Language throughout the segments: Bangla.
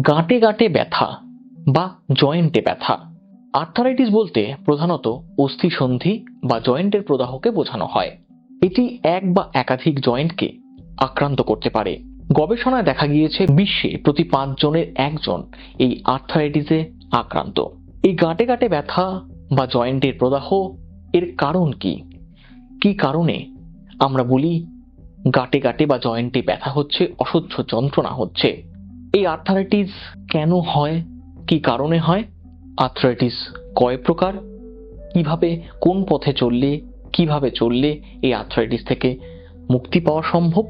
গাঁটে গাঁটে ব্যথা বা জয়েন্টে ব্যথা। আর্থারাইটিস বলতে প্রধানত অস্থিসন্ধি বা জয়েন্টের প্রদাহকে বোঝানো হয়। এটি এক বা একাধিক জয়েন্টকে আক্রান্ত করতে পারে। গবেষণায় দেখা গিয়েছে, বিশ্বে প্রতি পাঁচ জনের একজন এই আর্থারাইটিসে আক্রান্ত। এই গাঁটে গাঁটে ব্যথা বা জয়েন্টের প্রদাহ এর কারণ কি? কি কারণে? আমরা বলি, গাঁটে গাঁটে বা জয়েন্টে ব্যথা হচ্ছে, অসহ্য যন্ত্রণা হচ্ছে। এই আর্থারাইটিস কেন হয়? কি কারণে হয়? আর্থ্রাইটিস কয় প্রকার? কীভাবে, কোন পথে চললে, কীভাবে চললে এই আর্থ্রাইটিস থেকে মুক্তি পাওয়া সম্ভব?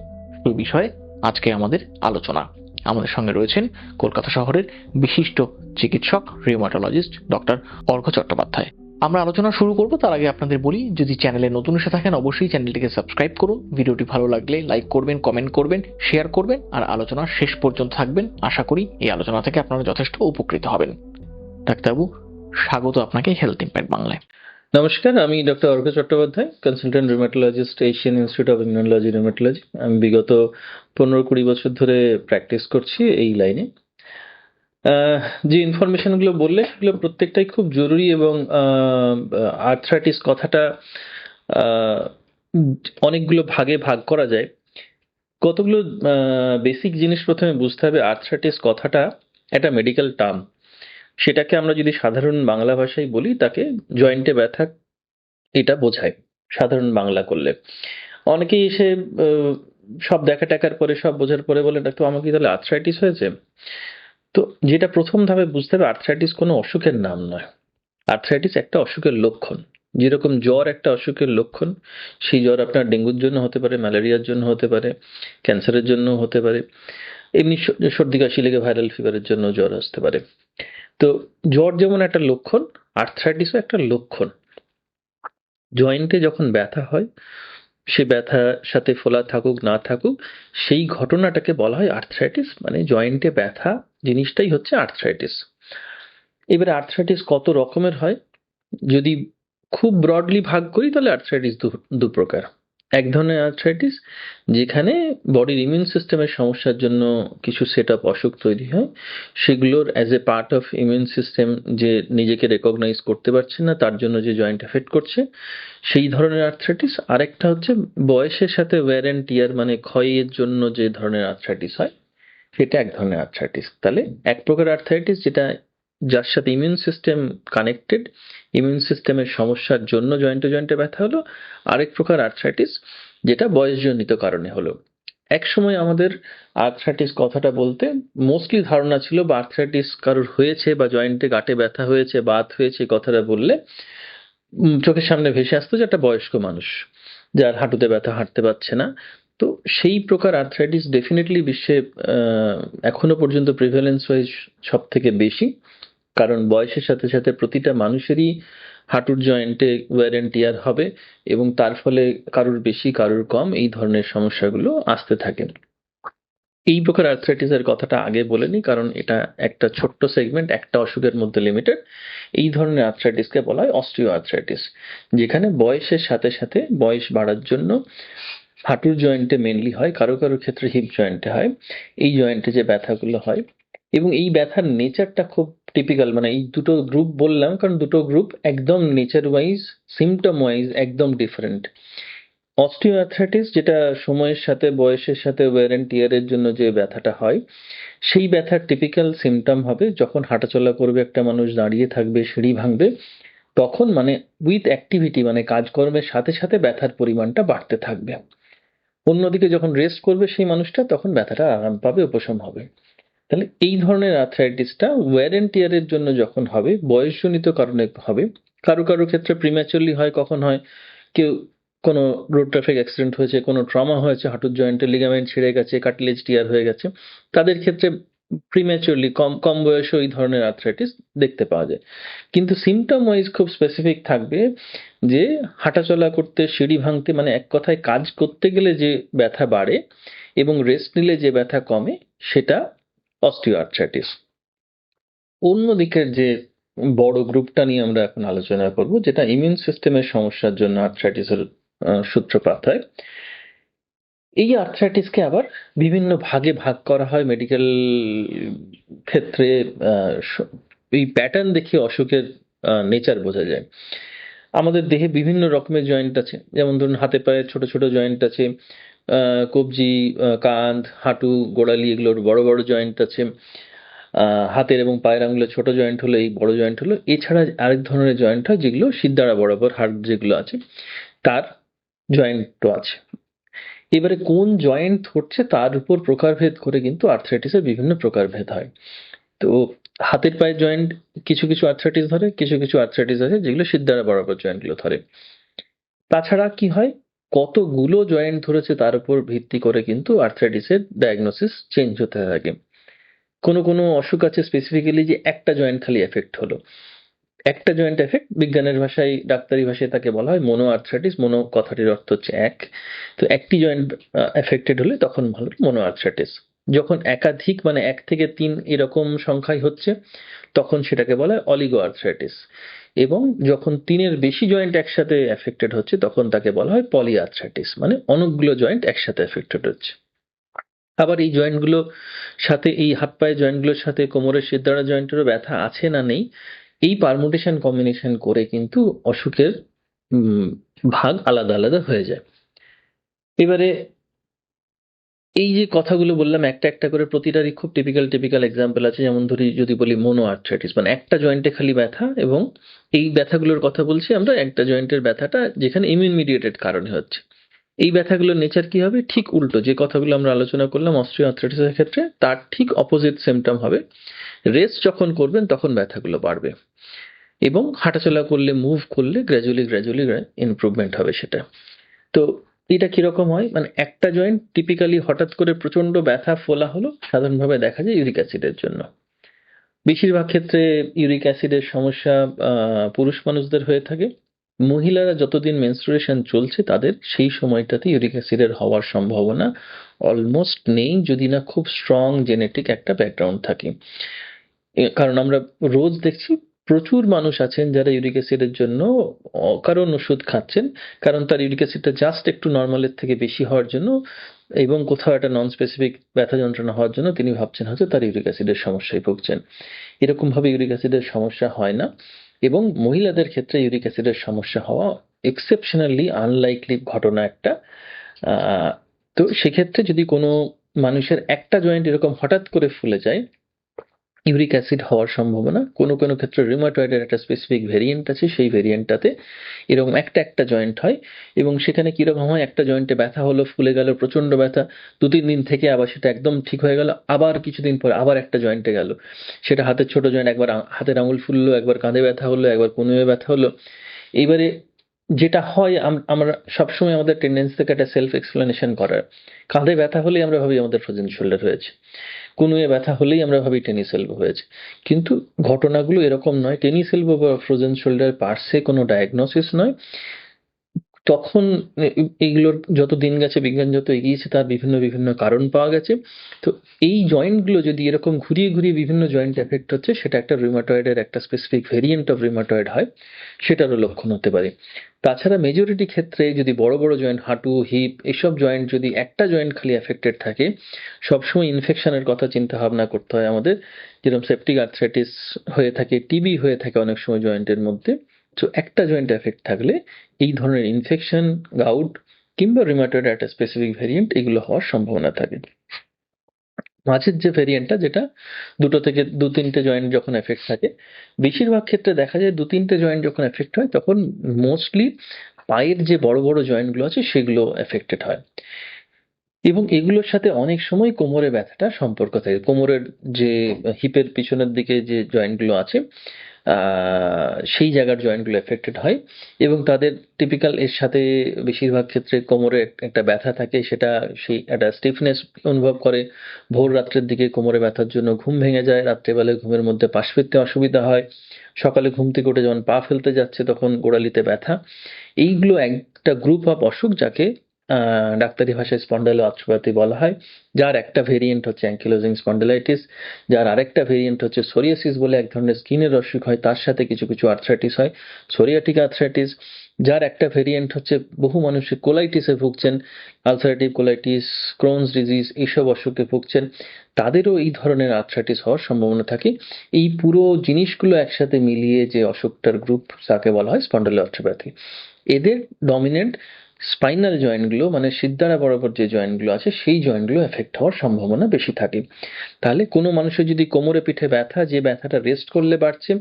এই বিষয়ে আজকে আমাদের আলোচনা। আমাদের সঙ্গে রয়েছেন কলকাতা শহরের বিশিষ্ট চিকিৎসক রিউমাটোলজিস্ট ডক্টর অর্ঘ চট্টোপাধ্যায়। আমরা আলোচনা শুরু করব, তার আগে আপনাদের বলি, যদি চ্যানেলে নতুন এসে থাকেন, অবশ্যই চ্যানেলটিকে সাবস্ক্রাইব করুন। ভিডিওটি ভালো লাগলে লাইক করবেন, কমেন্ট করবেন, শেয়ার করবেন, আর আলোচনার শেষ পর্যন্ত থাকবেন। আশা করি এই আলোচনা থেকে আপনারা যথেষ্ট উপকৃত হবেন। ডাক্তারবাবু, স্বাগত আপনাকে হেলথ ইম্প্যাক্ট বাংলায়। নমস্কার, আমি doctor Argha Chattopadhyay consultant rheumatologist Asian Institute of Immunology Rheumatology আমি বিগত পনেরো কুড়ি বছর ধরে প্র্যাকটিস করছি এই লাইনে যে ইনফরমেশনগুলো বললে, সেগুলো প্রত্যেকটাই খুব জরুরি এবং আর্থ্রাইটিস কথাটা অনেকগুলো ভাগে ভাগ করা যায়। কতগুলো বেসিক জিনিস প্রথমে বুঝতে হবে আর্থ্রাইটিস কথাটা একটা মেডিকেল টার্ম সেটাকে আমরা যদি সাধারণ বাংলা ভাষায় বলি, তাকে জয়েন্টে ব্যথা, এটা বোঝায়, সাধারণ বাংলা করলে। অনেকেই এসে সব দেখা টাকার পরে, সব বোঝার পরে বলে, ডাক্তার আমার কি তাহলে আর্থ্রাইটিস হয়েছে? তো যেটা প্রথম ধাপে বুঝতে হবে আর্থ্রাইটিস কোনো অসুখের নাম নয়। আর্থ্রাইটিস একটা অসুখের লক্ষণ। যেরকম জ্বর একটা অসুখের লক্ষণ, সেই জ্বর আপনার ডেঙ্গুর জন্য হতে পারে, ম্যালেরিয়ার জন্য হতে পারে, ক্যান্সারের জন্য হতে পারে, এমনি সর্দি কাশি লেগে ভাইরাল ফিভারের জন্য জ্বর আসতে পারে। তো জ্বর যেমন একটা লক্ষণ আর্থ্রাইটিসও একটা লক্ষণ। জয়েন্টে যখন ব্যথা হয়, সে ব্যথার সাথে ফোলা থাকুক, না থাকুক, সেই ঘটনাটাকে বলা হয় আর্থ্রাইটিস মানে জয়েন্টে ব্যথা জিনিসটাই হচ্ছে আর্থ্রাইটিস এবারে আর্থ্রাইটিস কত রকমের হয়? যদি খুব ব্রডলি ভাগ করি, তাহলে আর্থ্রাইটিস দু প্রকার। এক ধরনের আর্থ্রাইটিস যেখানে বডির ইমিউন সিস্টেমের সমস্যার জন্য কিছু সেট আপ অসুখ তৈরি হয়, সেগুলোর as a part of immune system যে নিজেকে রেকগনাইজ করতে পারছে না, তার জন্য যে জয়েন্ট এফেক্ট করছে, সেই ধরনের আর্থ্রাইটিস আরেকটা হচ্ছে বয়সের সাথে ওয়্যার অ্যান্ড টিয়ার মানে ক্ষয়ের জন্য যে ধরনের আর্থ্রাইটিস হয় সেটা এক ধরনের আর্থ্রাইটিস তাহলে এক প্রকার আর্থ্রাইটিস যেটা যার সাথে ইমিউন সিস্টেম কানেক্টেড ইমিউন সিস্টেমের সমস্যার জন্য জয়েন্টে জয়েন্টে ব্যথা হলো। আরেক প্রকার আর্থ্রাইটিস যেটা বয়সজনিত কারণে হলো। এক সময় আমাদের আর্থ্রাইটিস কথাটা বলতে মোস্টলি ধারণা ছিল বা আর্থ্রাইটিস কারোর হয়েছে বা জয়েন্টে গাটে ব্যথা হয়েছে, বাত হয়েছে কথাটা বললে চোখের সামনে ভেসে আসতো যে একটা বয়স্ক মানুষ যার হাঁটুতে ব্যথা, হাঁটতে পারছে না। তো সেই প্রকার আর্থ্রাইটিস ডেফিনেটলি বিশ্বে এখনও পর্যন্ত প্রিভ্যালেন্স ওয়াইজ সব থেকে বেশি। কারণ বয়সের সাথে সাথে প্রতিটা মানুষেরই হাঁটুর জয়েন্টে ওয়্যার অ্যান্ড হবে এবং তার ফলে কারোর বেশি, কারোর কম এই ধরনের সমস্যাগুলো আসতে থাকে। এই প্রকার আর্থ্রাইটিসের কথাটা আগে বলেনি, কারণ এটা একটা ছোট্ট সেগমেন্ট একটা অসুখের মধ্যে লিমিটেড এই ধরনের আর্থ্রাইটিসকে বলা হয় অস্টিও আর্থ্রাইটিস যেখানে বয়সের সাথে সাথে বয়স বাড়ার জন্য হাঁটুর জয়েন্টে মেনলি হয়, কারও কারও ক্ষেত্রে হিপ জয়েন্টে হয়। এই জয়েন্টে যে ব্যথাগুলো হয় এবং এই ব্যথার নেচারটা খুব টিপিক্যাল মানে এই দুটো গ্রুপ বললাম, কারণ দুটো গ্রুপ একদম নেচার ওয়াইজ সিমটম ওয়াইজ একদম ডিফারেন্ট অস্টিওআর্থ্রাইটিস যেটা সময়ের সাথে, বয়সের সাথে ওয়ার অ্যান্ড টিয়ারের জন্য যে ব্যথাটা হয়, সেই ব্যথার টিপিক্যাল সিমটম হবে যখন হাঁটাচলা করবে, একটা মানুষ দাঁড়িয়ে থাকবে, সিঁড়ি ভাঙবে, তখন মানে উইথ অ্যাক্টিভিটি মানে কাজকর্মের সাথে সাথে ব্যথার পরিমাণটা বাড়তে থাকবে। অন্যদিকে যখন রেস্ট করবে সেই মানুষটা, তখন ব্যথাটা আরাম পাবে, উপশম হবে। তাহলে এই ধরনের আর্থ্রাইটিসটা ওয়্যার অ্যান্ড টিয়ারের জন্য যখন হবে, বয়সজনিত কারণে হবে, কারও কারও ক্ষেত্রে প্রিম্যাচুরলি হয়, কখন হয়, কেউ কোনো রোড ট্রাফিক অ্যাক্সিডেন্ট হয়েছে, কোনো ট্রমা হয়েছে, হাঁটুর জয়েন্টের লিগামেন্ট ছিঁড়ে গেছে কাটলেজ টিয়ার হয়ে গেছে, তাদের ক্ষেত্রে প্রিম্যাচুরলি কম কম বয়সে ওই ধরনের আর্থ্রাইটিস দেখতে পাওয়া যায়। কিন্তু সিমটম ওয়াইজ খুব স্পেসিফিক থাকবে যে হাঁটাচলা করতে, সিঁড়ি ভাঙতে মানে এক কথায় কাজ করতে গেলে যে ব্যথা বাড়ে এবং রেস্ট নিলে যে ব্যথা কমে, সেটা অস্টিওআর্থ্রাইটিস অন্যদিকের যে বড় গ্রুপটা নিয়ে আমরা এখন আলোচনা করব, যেটা ইমিউন সিস্টেমের সমস্যার জন্য আর্থ্রাইটিসের সূত্রপাত হয়, এই আর্থ্রাইটিসকে আবার বিভিন্ন ভাগে ভাগ করা হয়। মেডিকেল ক্ষেত্রে এই প্যাটার্ন দেখে অসুখের নেচার বোঝা যায়। আমাদের দেহে বিভিন্ন রকমের জয়েন্ট আছে। যেমন ধরুন, হাতে পায়ে ছোট ছোট জয়েন্ট আছে কবজি কাঁধ, হাঁটু, গোড়ালি এগুলোর বড় বড় জয়েন্ট আছে। হাতের এবং পায়ের আঙুলে ছোট জয়েন্ট হলো, এই বড় জয়েন্ট হলো। এছাড়া আরেক ধরনের জয়েন্ট হয় যেগুলো সিদ্ধারা বরাবর হাড় যেগুলো আছে, তার জয়েন্টও আছে। এবারে কোন জয়েন্ট ধরছে তার উপর প্রকারভেদ করে কিন্তু আর্থ্রাইটিসের বিভিন্ন প্রকারভেদ হয়। তো হাতের পায়ের জয়েন্ট কিছু কিছু আর্থ্রাইটিস ধরে, কিছু কিছু আর্থ্রাইটিস আছে যেগুলো সিদ্ধারা বরাবর জয়েন্টগুলো ধরে। তাছাড়া কি হয়? কতগুলো জয়েন্ট ধরেছে তার উপর ভিত্তি করে কিন্তু আর্থ্রাইটিসের ডায়াগনোসিস চেঞ্জ হতে থাকে। কোনো কোনো অসুখ আছে স্পেসিফিক্যালি যে একটা জয়েন্ট খালি এফেক্ট হলো। একটা জয়েন্ট এফেক্ট বিজ্ঞানের ভাষায়, ডাক্তারি ভাষায় তাকে বলা হয় মোনো আর্থ্রাইটিস মোনো কথাটির অর্থ হচ্ছে এক। তো একটি জয়েন্ট এফেক্টেড হলে তখন ভালো মোনো আর্থ্রাইটিস যখন একাধিক মানে এক থেকে তিন এরকম সংখ্যায় হচ্ছে, তখন সেটাকে বলা হয় অলিগো আর্থ্রাইটিস এবং যখন তিনের বেশি জয়েন্ট একসাথে এফেক্টেড হচ্ছে, তখন তাকে বলা হয় পলি আর্থ্রাইটিস মানে অনেকগুলো জয়েন্ট একসাথে এফেক্টেড হচ্ছে। আবার এই জয়েন্টগুলো সাথে, এই হাত পায়ের জয়েন্টগুলোর সাথে, কোমরের সিদ্ধারা জয়েন্টেরও ব্যথা আছে না নেই, এই পারমুটেশন কম্বিনেশন করে কিন্তু অসুখের ভাগ আলাদা আলাদা হয়ে যায়। এবারে এই যে কথাগুলো বললাম, একটা একটা করে প্রতিটারই খুব টিপিক্যাল টিপিক্যাল এক্সাম্পল আছে। যেমন ধরি, যদি বলি মোনো আর্থ্রাইটিস মানে একটা জয়েন্টে খালি ব্যথা এবং এই ব্যথাগুলোর কথা বলছি আমরা, একটা জয়েন্টের ব্যথাটা যেখানে ইমিউন মিডিয়েটেড কারণে হচ্ছে। এই ব্যথাগুলোর নেচার কি হবে? ঠিক উল্টো, যে কথাগুলো আমরা আলোচনা করলাম অস্ট্রিও আর্থ্রাইটিসের ক্ষেত্রে, তার ঠিক অপোজিট সিমটম হবে। রেস্ট যখন করবেন, তখন ব্যথাগুলো বাড়বে। এবং হাঁটাচলা করলে মুভ করলে গ্র্যাজুয়ালি গ্র্যাজুয়ালি ইমপ্রুভমেন্ট হবে সেটা। তো এটা কীরকম হয়? মানে একটা জয়েন্ট টিপিক্যালি হঠাৎ করে প্রচণ্ড ব্যথা ফোলা হলো, সাধারণভাবে দেখা যায় ইউরিক অ্যাসিডের জন্য। বেশিরভাগ ক্ষেত্রে ইউরিক অ্যাসিডের সমস্যা পুরুষ মানুষদের হয়ে থাকে। মহিলারা যতদিন মেনস্ট্রুয়েশন চলছে, তাদের সেই সময়টাতে ইউরিক অ্যাসিডের হওয়ার সম্ভাবনা অলমোস্ট নেই, যদি না খুব স্ট্রং জেনেটিক একটা ব্যাকগ্রাউন্ড থাকে। কারণ আমরা রোজ দেখছি প্রচুর মানুষ আছেন যারা ইউরিক অ্যাসিডের জন্য অকারণ ওষুধ খাচ্ছেন, কারণ তার ইউরিক অ্যাসিডটা জাস্ট একটু নর্মালের থেকে বেশি হওয়ার জন্য এবং কোথাও একটা নন স্পেসিফিক ব্যথা যন্ত্রণা হওয়ার জন্য তিনি ভাবছেন হয়তো তার ইউরিক অ্যাসিডের সমস্যায় ভুগছেন। এরকম ভাবে ইউরিক অ্যাসিডের সমস্যা হয় না এবং মহিলাদের ক্ষেত্রে ইউরিক অ্যাসিডের সমস্যা হওয়া এক্সেপশনালি আনলাইকলি ঘটনা একটা। তো সেক্ষেত্রে যদি কোনো মানুষের একটা জয়েন্ট এরকম হঠাৎ করে ফুলে যায় ইউরিক অ্যাসিড হওয়ার সম্ভাবনা। কোনো কোনো ক্ষেত্রে রিউমাটয়েডের একটা স্পেসিফিক ভেরিয়েন্ট আছে, সেই ভেরিয়েন্টটাতে এরকম একটা একটা জয়েন্ট হয় এবং সেখানে কীরকম হয়, একটা জয়েন্টে ব্যথা হলো, ফুলে গেল, প্রচণ্ড ব্যথা দু তিন দিন থেকে আবার সেটা একদম ঠিক হয়ে গেল, আবার কিছুদিন পর আবার একটা জয়েন্টে গেল। সেটা হাতের ছোট জয়েন্ট একবার হাতের আঙুল ফুললো, একবার কাঁধে ব্যথা হলো, একবার কনুয়ে ব্যথা হলো। এইবারে যেটা হয়, আম- আমরা সবসময় আমাদের টেন্ডেন্সি থেকে একটা সেলফ এক্সপ্লেনেশন করার। কাঁধে ব্যথা হলেই আমরা ভাবি আমাদের ফ্রোজেন শোল্ডার হয়েছে। কুনুয়ে ব্যথা হলেই আমরা ভাবি টেনিস এলবো হয়েছে। কিন্তু ঘটনাগুলো এরকম নয় টেনিস এলবো বা ফ্রোজেন শোল্ডার পার্সে কোনো ডায়াগনোসিস নয়। তখন এইগুলোর যত দিন গেছে, বিজ্ঞান যত এগিয়েছে, তার বিভিন্ন বিভিন্ন কারণ পাওয়া গেছে। তো এই জয়েন্টগুলো যদি এরকম ঘুরিয়ে ঘুরিয়ে বিভিন্ন জয়েন্ট এফেক্ট হচ্ছে, সেটা একটা রিউমাটয়েডের একটা স্পেসিফিক ভেরিয়েন্ট অফ রিউমাটয়েড হয়, সেটারও লক্ষণ হতে পারে। তাছাড়া মেজরিটি ক্ষেত্রে যদি বড় বড় জয়েন্ট হাঁটু হিপ এসব জয়েন্ট যদি একটা জয়েন্ট খালি এফেক্টেড থাকে, সবসময় ইনফেকশনের কথা চিন্তা ভাবনা করতে হয় আমাদের। যেরকম সেপটিক আর্থ্রাইটিস হয়ে থাকে টিবি হয়ে থাকে অনেক সময় জয়েন্টের মধ্যে। তো একটা জয়েন্ট এফেক্ট থাকলে এই ধরনের ইনফেকশন গাউট কিংবা রিমাটয়েড একটা স্পেসিফিক ভেরিয়েন্ট এগুলো হওয়ার সম্ভাবনা থাকে। মাঝের যে ভেরিয়েন্টটা যেটা দুটো থেকে দু তিনটে জয়েন্ট যখন এফেক্ট থাকে, বেশিরভাগ ক্ষেত্রে দেখা যায় দু তিনটে জয়েন্ট যখন এফেক্ট হয়, তখন মোস্টলি পায়ের যে বড় বড় জয়েন্টগুলো আছে, সেগুলো এফেক্টেড হয়। এবং এগুলোর সাথে অনেক সময় কোমরে ব্যথাটা সম্পর্ক থাকে। কোমরের যে হিপের পিছনের দিকে যে জয়েন্টগুলো আছে সেই জায়গার জয়েন্টগুলো এফেক্টেড হয় এবং তাদের টিপিক্যাল এর সাথে বেশিরভাগ ক্ষেত্রে কোমরে একটা ব্যথা থাকে, সেটা সেই একটা স্টিফনেস অনুভব করে। ভোর রাত্রের দিকে কোমরে ব্যথার জন্য ঘুম ভেঙে যায়, রাত্রেবেলায় ঘুমের মধ্যে পাশ ফিরতে অসুবিধা হয়। সকালে ঘুম থেকে উঠে যখন পা ফেলতে যাচ্ছে তখন গোড়ালিতে ব্যথা। এইগুলো একটা গ্রুপ অফ অসুখ যাকে ডাক্তারি ভাষায় স্পন্ডালো আর্থ্রোপ্যাথি বলা হয়, যার একটা ভেরিয়েন্ট হচ্ছে অ্যাঙ্কিলোজিং স্পন্ডেলাইটিস যার আরেকটা ভেরিয়েন্ট হচ্ছে সোরিয়াসিস বলে এক ধরনের স্কিনের অসুখ হয়, তার সাথে কিছু কিছু আর্থ্রাইটিস হয় সোরিয়াটিক আর্থ্রাইটিস যার একটা ভেরিয়েন্ট হচ্ছে বহু মানুষের কোলাইটিসে ভুগছেন আলসারেটিভ কোলাইটিস ক্রোনস ডিজিজ এইসব অসুখে ভুগছেন, তাদেরও এই ধরনের আর্থ্রাইটিস হওয়ার সম্ভাবনা থাকে। এই পুরো জিনিসগুলো একসাথে মিলিয়ে যে অসুখটার গ্রুপ তাকে বলা হয় স্পন্ডালোআর্থ্রোপ্যাথি এদের ডমিনেন্ট স্পাইনাল জয়েন্টগুলো মানে সিদ্ধারা বরাবর যে জয়েন্টগুলো আছে, সেই জয়েন্টগুলো এফেক্ট হওয়ার সম্ভাবনা বেশি থাকে। তাহলে কোনো মানুষের যদি কোমরে পিঠে ব্যথা, যে ব্যথাটা রেস্ট করলে বাড়ছে,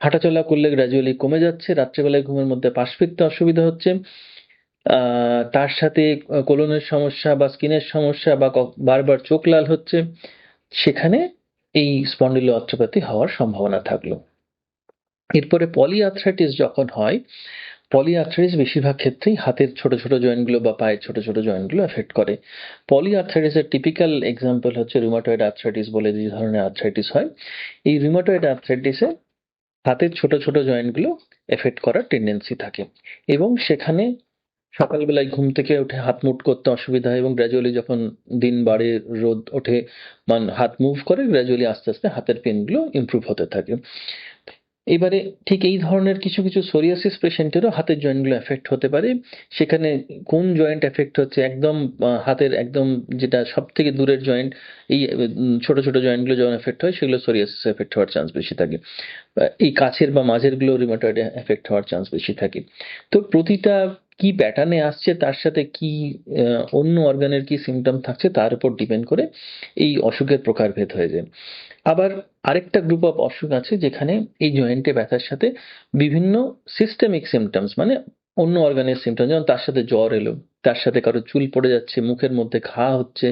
হাঁটাচলা করলে গ্র্যাজুয়ালি কমে যাচ্ছে, রাত্রেবেলায় ঘুমের মধ্যে পাশ ফিরতে অসুবিধা হচ্ছে তার সাথে কোলনের সমস্যা বা স্কিনের সমস্যা বা বারবার চোখ লাল হচ্ছে, সেখানে এই স্পন্ডিলো আর্থ্রোপ্যাথি হওয়ার সম্ভাবনা থাকল। এরপরে পলিআথ্রাইটিস যখন হয় পলিআর্থ্রাইটিস বেশিরভাগ ক্ষেত্রেই হাতের ছোট ছোট জয়েন্টগুলো বা পায়ের ছোট ছোট জয়েন্টগুলো এফেক্ট করে। পলিআর্থ্রাইটিসের টিপিক্যাল এক্সাম্পল হচ্ছে রুমাটয়েড আর্থ্রাইটিস বলে যে ধরনের আর্থ্রাইটিস হয়। এই রুমাটয়েড আর্থ্রাইটিসে হাতের ছোট ছোট জয়েন্টগুলো এফেক্ট করার টেন্ডেন্সি থাকে এবং সেখানে সকালবেলায় ঘুম থেকে উঠে হাত মুট করতে অসুবিধা হয় এবং গ্র্যাজুয়ালি যখন দিন বাড়ে, রোদ ওঠে, মান হাত মুভ করে গ্র্যাজুয়ালি আস্তে আস্তে হাতের পেনগুলো ইমপ্রুভ হতে থাকে। এবারে ঠিক এই ধরনের কিছু কিছু সোরিয়াসিস পেশেন্টেরও হাতের জয়েন্টগুলো এফেক্ট হতে পারে। সেখানে কোন জয়েন্ট এফেক্ট হচ্ছে? একদম হাতের একদম যেটা সব থেকে দূরের জয়েন্ট এই ছোট ছোট জয়েন্টগুলো যখন এফেক্ট হয়, সেগুলো সোরিয়াসিস এফেক্ট হওয়ার চান্স বেশি থাকে। এই কাছের বা মাঝেরগুলো রিমাটয়েডে এফেক্ট হওয়ার চান্স বেশি থাকে। তো প্রতিটা কি প্যাটার্নে আসছে, তার সাথে কি অন্য অর্গানের কি সিমটম থাকছে, তার উপর ডিপেন্ড করে এই অসুখের প্রকারভেদ হয়ে যায়। আবার আরেকটা গ্রুপ অফ অসুখ আছে যেখানে এই জয়েন্টে ব্যথার সাথে বিভিন্ন সিস্টেমিক সিমটমস মানে অন্য অর্গানের সিমটম যেমন তার সাথে জ্বর এলো, তার সাথে কারও চুল পড়ে যাচ্ছে, মুখের মধ্যে ঘা হচ্ছে,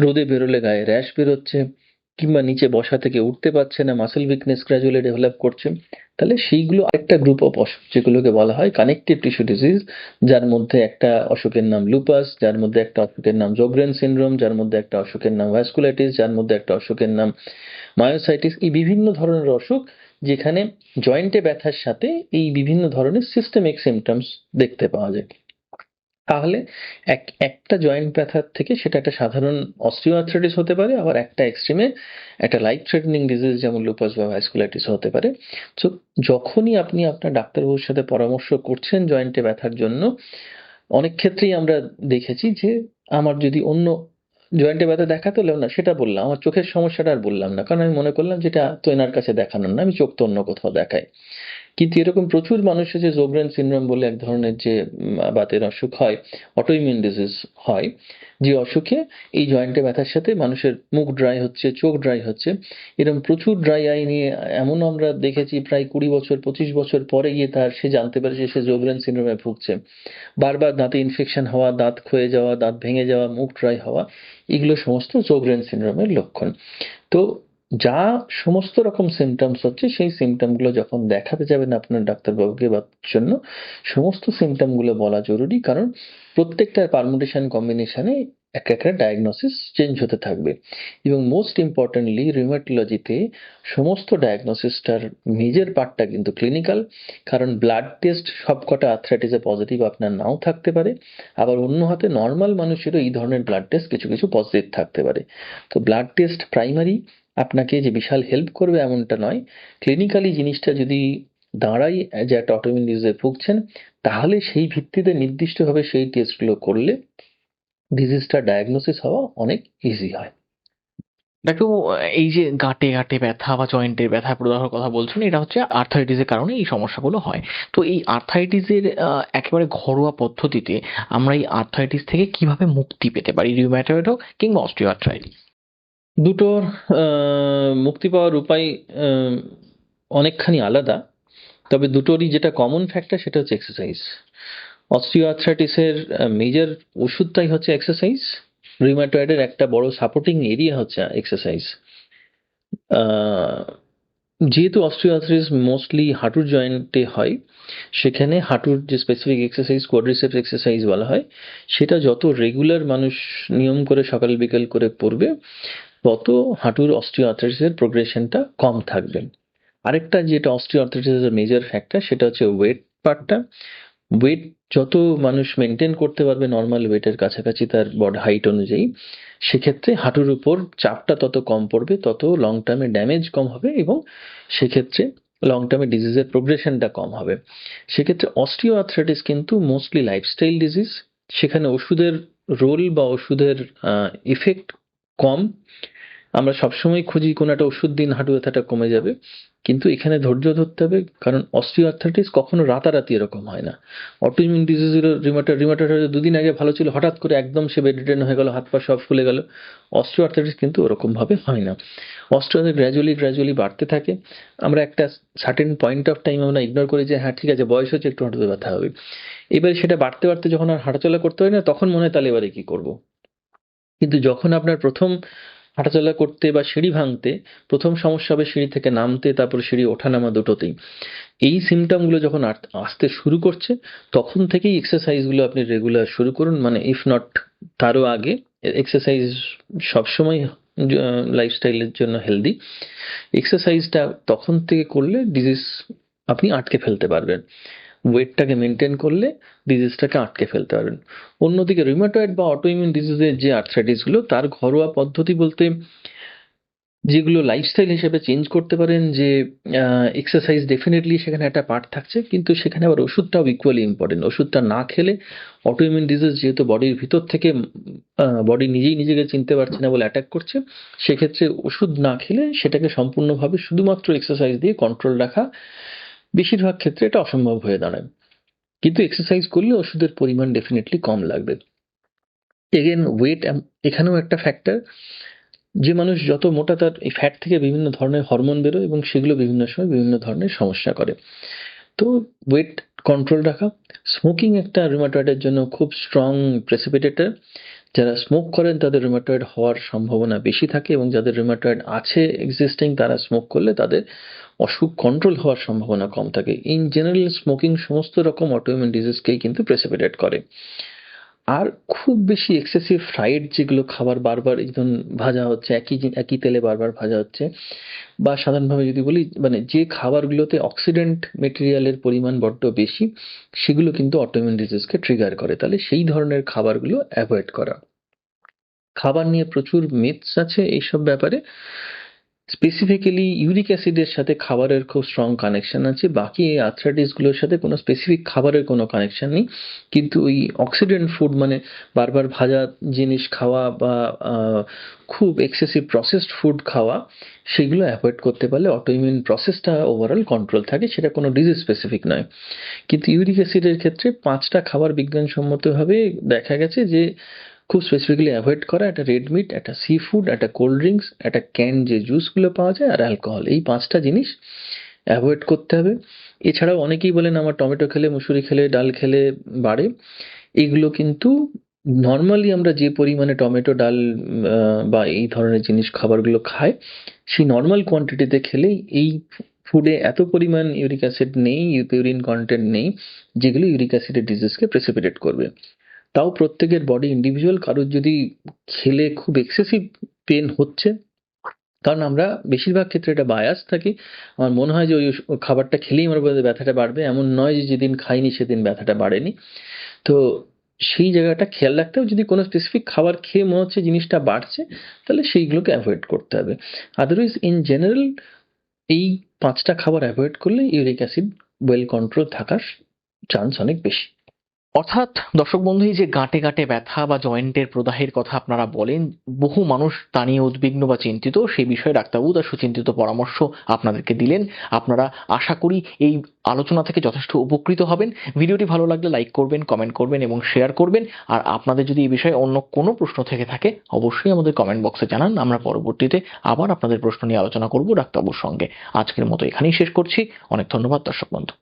রোদে বেরোলে গায়ে র্যাশ বেরোচ্ছে কিংবা নিচে বসা থেকে উঠতে পারছে না মাসেল উইকনেস গ্র্যাজুয়ালি ডেভেলপ করছে, তাহলে সেইগুলো আরেকটা গ্রুপ অফ অসুখ যেগুলোকে বলা হয় কানেকটিভ টিস্যু ডিজিজ যার মধ্যে একটা অসুখের নাম লুপাস যার মধ্যে একটা অসুখের নাম জোগ্রেন সিনড্রোম যার মধ্যে একটা অসুখের নাম ভ্যাসকুলাইটিস যার মধ্যে একটা অসুখের নাম মায়োসাইটিস এই বিভিন্ন ধরনের অসুখ যেখানে জয়েন্টে ব্যথার সাথে এই বিভিন্ন ধরনের সিস্টেমিক সিমটমস দেখতে পাওয়া যায়। তাহলে এক, একটা জয়েন্ট ব্যথার থেকে সেটা একটা সাধারণ অস্টিওআর্থ্রাইটিস হতে পারে, আবার একটা এক্সট্রিমে একটা লাইফ থ্রেটনিং ডিজিজ যেমন লুপাস বা ভ্যাসকুলাইটিস হতে পারে। তো যখনই আপনি আপনার ডাক্তারবাবুর সাথে পরামর্শ করছেন জয়েন্টে ব্যথার জন্য, অনেক ক্ষেত্রেই আমরা দেখেছি যে আমার যদি অন্য জয়েন্টে ব্যথা দেখাতে হলেও না, সেটা বললাম, আমার চোখের সমস্যাটা আর বললাম না। কারণ আমি মনে করলাম যেটা তো এনার কাছে দেখানোর না, আমি চোখ তো অন্য কোথাও দেখাই কিন্তু এরকম প্রচুর মানুষ আছে জোগ্রেন সিনড্রোম বলে এক ধরনের যে বাতের অসুখ হয় অটোইমিউন ডিজিজ হয়, যে অসুখে এই জয়েন্টে ব্যথার সাথে মানুষের মুখ ড্রাই হচ্ছে, চোখ ড্রাই হচ্ছে। এরকম প্রচুর ড্রাই আই নিয়ে এমন আমরা দেখেছি প্রায় কুড়ি বছর, পঁচিশ বছর পরে গিয়ে তার সে জানতে পারে যে সে জোগ্রেন সিনড্রোমে ভুগছে। বারবার দাঁতে ইনফেকশন হওয়া, দাঁত ক্ষয়ে যাওয়া, দাঁত ভেঙে যাওয়া, মুখ ড্রাই হওয়া, এগুলো সমস্ত জোগ্রেন সিনড্রোমের লক্ষণ। তো যা সমস্ত রকম সিমটমস হচ্ছে, সেই সিমটমগুলো যখন দেখাতে যাবেন আপনার ডাক্তারবাবুকে বা জন্য, সমস্ত সিমটমগুলো বলা জরুরি। কারণ প্রত্যেকটার পারমুটেশন কম্বিনেশনে এক একটা ডায়াগনোসিস চেঞ্জ হতে থাকবে। এবং মোস্ট ইম্পর্টেন্টলি রিউমাটোলজিতে সমস্ত ডায়াগনোসিসটার মেজর পার্টটা কিন্তু ক্লিনিক্যাল কারণ ব্লাড টেস্ট সবকটা আর্থ্রাইটিসে পজিটিভ আপনার নাও থাকতে পারে। আবার অন্য হাতে নর্মাল মানুষেরও এই ধরনের ব্লাড টেস্ট কিছু কিছু পজিটিভ থাকতে পারে। তো ব্লাড টেস্ট প্রাইমারি আপনাকে যে বিশাল হেল্প করবে এমনটা নয়। ক্লিনিক্যালি জিনিসটা যদি দাঁড়াই যে একটা অটোমিউন ডিজিজে ভুগছেন, তাহলে সেই ভিত্তিতে নির্দিষ্টভাবে সেই টেস্টগুলো করলে ডিজিজটা ডায়াগনোসিস হওয়া অনেক ইজি হয়। ডাক্তারবাবু এই যে গাঁটে গাঁটে ব্যথা বা জয়েন্টের ব্যথা প্রদাহের কথা বলছেন, এটা হচ্ছে আর্থাইটিসের কারণে এই সমস্যাগুলো হয়। তো এই আর্থাইটিসের একেবারে ঘরোয়া পদ্ধতিতে আমরা এই আর্থাইটিস থেকে কীভাবে মুক্তি পেতে পারি? রিউম্যাটয়েড হোক কিংবা অস্টিওআর্থ্রাইটিস দুটোর মুক্তি পাওয়ার উপায় অনেকখানি আলাদা। তবে দুটোরই যেটা কমন ফ্যাক্টর সেটা হচ্ছে এক্সারসাইজ অস্টিওআর্থ্রাইটিসের মেজর ওষুধটাই হচ্ছে এক্সারসাইজ রিউমাটয়েডের একটা বড় সাপোর্টিং এরিয়া হচ্ছে এক্সারসাইজ যেহেতু অস্টিওআর্থ্রাইটিস মোস্টলি হাঁটুর জয়েন্টে হয়, সেখানে হাঁটুর যে স্পেসিফিক এক্সারসাইজ কোয়াড্রিসেপস এক্সারসাইজ বলা হয়, সেটা যত রেগুলার মানুষ নিয়ম করে সকাল বিকাল করে পড়বে তত হাঁটুর অস্টিওআর্থ্রাইটিসের প্রোগ্রেশনটা কম থাকবে। আরেকটা যেটা অস্টিওআর্থ্রাইটিসের মেজর ফ্যাক্টর সেটা হচ্ছে ওয়েট পার্টটা ওয়েট যত মানুষ মেনটেন করতে পারবে নর্মাল ওয়েটের কাছাকাছি তার বড হাইট অনুযায়ী, সেক্ষেত্রে হাঁটুর উপর চাপটা তত কম পড়বে, তত লং টার্মে ড্যামেজ কম হবে এবং সেক্ষেত্রে লং টার্মে ডিজিজের প্রোগ্রেশনটা কম হবে। সেক্ষেত্রে অস্টিও আর্থ্রাইটিস কিন্তু মোস্টলি লাইফস্টাইল ডিজিজ সেখানে ওষুধের রোল বা ওষুধের ইফেক্ট কম। আমরা সবসময় খুঁজি কোনো একটা ওষুধ দিন হাঁটু ব্যথাটা কমে যাবে। কিন্তু এখানে ধৈর্য ধরতে হবে, কারণ অস্টিও আর্থ্রাইটিস কখনো রাতারাতি এরকম হয় না। অটোইমিউন ডিজিজের রিমাটার রিমাটার দুদিন আগে ভালো ছিল, হঠাৎ করে একদম সে বেডরিটেন হয়ে গেল, হাত পা সব ফুলে গেল। অস্টিও আর্থ্রাইটিস কিন্তু ওরকমভাবে হয় না। অস্টিও গ্র্যাজুয়ালি গ্র্যাজুয়ালি বাড়তে থাকে। আমরা একটা সার্টেন পয়েন্ট অফ টাইম আমরা ইগনোর করি যে হ্যাঁ ঠিক আছে, বয়স হচ্ছে, একটু হাঁটুতে ব্যথা হবে। এবারে সেটা বাড়তে বাড়তে যখন আর হাঁটাচলা করতে হয় না, তখন মনে হয় তাহলে এবারে কী করব? কিন্তু যখন আপনার প্রথম হাঁটাচলা করতে বা সিঁড়ি ভাঙতে প্রথম সমস্যা হবে সিঁড়ি থেকে নামতে, তারপর সিঁড়ি ওঠানামা দুটোতেই। এই সিমটমগুলো যখন আসতে শুরু করছে, তখন থেকেই এক্সারসাইজগুলো আপনি রেগুলার শুরু করুন। মানে ইফ নট তারও আগে এক্সারসাইজ সবসময় লাইফস্টাইলের জন্য হেলদি এক্সারসাইজটা তখন থেকে করলে ডিজিজ আপনি আটকে ফেলতে পারবেন। ওয়েটটাকে মেনটেন করলে ডিজিজটাকে আটকে ফেলতে পারবেন অন্যদিকে রিমাটয়েড বা অটোইমিউন ডিজিজের যে আর্থ্রাইটিসগুলো তার ঘরোয়া পদ্ধতি বলতে যেগুলো লাইফস্টাইল হিসেবে চেঞ্জ করতে পারেন যে এক্সারসাইজ ডেফিনেটলি সেখানে একটা পার্ট থাকছে, কিন্তু সেখানে আবার ওষুধটাও ইকুয়ালি ইম্পর্টেন্ট ওষুধটা না খেলে অটোইমিউন ডিজিজ যেহেতু বডির ভিতর থেকে বডি নিজেই নিজেকে চিনতে পারছে না বলে অ্যাটাক করছে, সেক্ষেত্রে ওষুধ না খেলে সেটাকে সম্পূর্ণভাবে শুধুমাত্র এক্সারসাইজ দিয়ে কন্ট্রোল রাখা বেশিরভাগ ক্ষেত্রে এটা অসম্ভব হয়ে দাঁড়ায়। কিন্তু এক্সারসাইজ করলে ওষুধের পরিমাণ ডেফিনেটলি কম লাগবে। এগেন ওয়েট এখানেও একটা ফ্যাক্টর যে মানুষ যত মোটা তার এই ফ্যাট থেকে বিভিন্ন ধরনের হরমোন বেরোয় এবং সেগুলো বিভিন্ন সময় বিভিন্ন ধরনের সমস্যা করে। তো ওয়েট কন্ট্রোল রাখা স্মোকিং একটা রিমাটয়েডের জন্য খুব স্ট্রং প্রেসিপিটেটর যারা স্মোক করেন, তাদের রিমাটয়েড হওয়ার সম্ভাবনা বেশি থাকে এবং যাদের রিমাটয়েড আছে এক্সিস্টিং তারা স্মোক করলে তাদের অসুখ কন্ট্রোল হওয়ার সম্ভাবনা কম থাকে। ইন জেনারেল স্মোকিং সমস্ত রকম অটোইমিউন ডিজিজকেই কিন্তু প্রেসিপিটেট করে। আর খুব বেশি এক্সেসিভ ফ্রাইড যেগুলো খাবার বারবার ধরুন ভাজা হচ্ছে, একই একই তেলে বারবার ভাজা হচ্ছে, বা সাধারণভাবে যদি বলি মানে যে খাবারগুলোতে অক্সিডেন্ট মেটেরিয়ালের পরিমাণ বড্ড বেশি, সেগুলো কিন্তু অটোইমিউন ডিজিজকে ট্রিগার করে। তাহলে সেই ধরনের খাবারগুলো অ্যাভয়েড করা। খাবার নিয়ে প্রচুর মিথস আছে এইসব ব্যাপারে। স্পেসিফিক্যালি ইউরিক অ্যাসিডের সাথে খাবারের খুব স্ট্রং কানেকশন আছে। বাকি আর্থ্রাইটিসগুলোর সাথে কোনো স্পেসিফিক খাবারের কোনো কানেকশন নেই। কিন্তু ওই অক্সিডেন্ট ফুড মানে বারবার ভাজা জিনিস খাওয়া বা খুব এক্সেসিভ প্রসেসড ফুড খাওয়া, সেগুলো অ্যাভয়েড করতে পারলে অটোইমিউন প্রসেসটা ওভারঅল কন্ট্রোল থাকে, সেটা কোনো ডিজিজ স্পেসিফিক নয়। কিন্তু ইউরিক অ্যাসিডের ক্ষেত্রে পাঁচটা খাবার বিজ্ঞানসম্মতভাবে দেখা গেছে যে খুব স্পেসিফিক্যালি অ্যাভয়েড করা একটা রেড মিট একটা সি ফুড একটা কোল্ড ড্রিঙ্কস একটা ক্যান যে জুসগুলো পাওয়া যায় আর অ্যালকোহল এই পাঁচটা জিনিস অ্যাভয়েড করতে হবে। এছাড়াও অনেকেই বলেন আমার টমেটো খেলে, মুসুরি খেলে, ডাল খেলে বাড়ে। এগুলো কিন্তু নর্মালি আমরা যে পরিমাণে টমেটো, ডাল বা এই ধরনের জিনিস খাবারগুলো খাই, সেই নর্মাল কোয়ান্টিটিতে খেলে এই ফুডে এত পরিমাণ ইউরিক অ্যাসিড নেই ইউরিন কন্টেন্ট নেই, যেগুলো ইউরিক অ্যাসিডের ডিজিজকে প্রেসিপিটেট করবে। তাও প্রত্যেকের বডি ইন্ডিভিজুয়াল কারোর যদি খেলে খুব এক্সেসিভ পেন হচ্ছে, কারণ আমরা বেশিরভাগ ক্ষেত্রে এটা বায়াস থাকি। আমার মনে হয় যে ওই খাবারটা খেলেই আমার বোধহয় ব্যথাটা বাড়বে, এমন নয় যে যেদিন খাইনি সেদিন ব্যথাটা বাড়েনি। তো সেই জায়গাটা খেয়াল রাখতে হবে, যদি কোনো স্পেসিফিক খাবার খেয়ে মনে হচ্ছে জিনিসটা বাড়ছে, তাহলে সেইগুলোকে অ্যাভয়েড করতে হবে। আদারওয়াইজ ইন জেনারেল এই পাঁচটা খাবার অ্যাভয়েড করলে ইউরিক অ্যাসিড ওয়েল কন্ট্রোল থাকার চান্স অনেক বেশি। অর্থাৎ দর্শক বন্ধু যে গাঁটে গাঁটে ব্যথা বা জয়েন্টের প্রদাহের কথা আপনারা বলেন, বহু মানুষ তা নিয়ে উদ্বিগ্ন বা চিন্তিত। সেই বিষয়ে ডাক্তারবাবু তার সুচিন্তিত পরামর্শ আপনাদেরকে দিলেন। আপনারা আশা করি এই আলোচনা থেকে যথেষ্ট উপকৃত হবেন। ভিডিওটি ভালো লাগলে লাইক করবেন, কমেন্ট করবেন এবং শেয়ার করবেন। আর আপনাদের যদি এই বিষয়ে অন্য কোনো প্রশ্ন থেকে থাকে, অবশ্যই আমাদের কমেন্ট বক্সে জানান। আমরা পরবর্তীতে আবার আপনাদের প্রশ্ন নিয়ে আলোচনা করব ডাক্তারবাবুর সঙ্গে। আজকের মতো এখানেই শেষ করছি। অনেক ধন্যবাদ দর্শক বন্ধু।